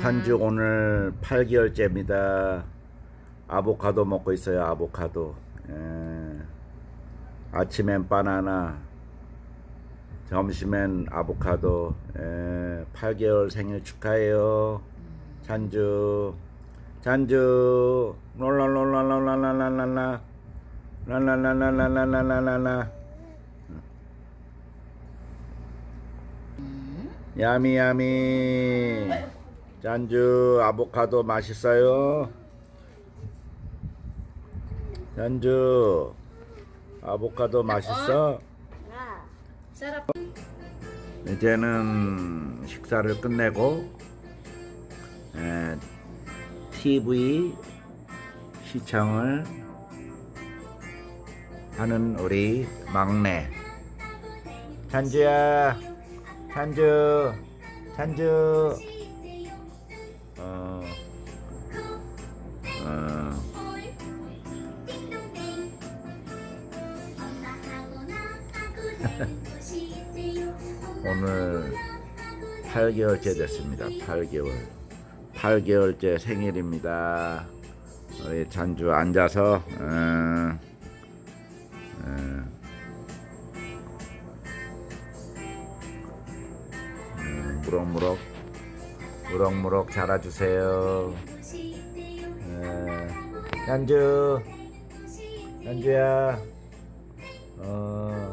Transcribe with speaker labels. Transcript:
Speaker 1: 산지 음. 오늘 8개월째입니다. 아보카도 먹고 있어요. 아보카도. 에. 아침엔 바나나, 점심엔 아보카도. 예, 에. 8개월 생일 축하해요. 음. 산주, 산주, 롤라롤라롤라랄라랄라, 랄라랄라랄라랄라랄라. 음. 야미 야미. 잔주 아보카도 맛있어요. 잔주 아보카도 맛있어?
Speaker 2: Sarap.
Speaker 1: 이제는 식사를 끝내고 에, TV 시청을 하는 우리 막내. 찬주야 찬주 찬주 어, 어, 오늘 8개월째 됐습니다. 8개월. 8개월째 생일입니다. 우리 잔주 앉아서 어, 어, 음, 무럭무럭 무럭무럭 자라주세요. 에, 잔주. 잔주야. 어,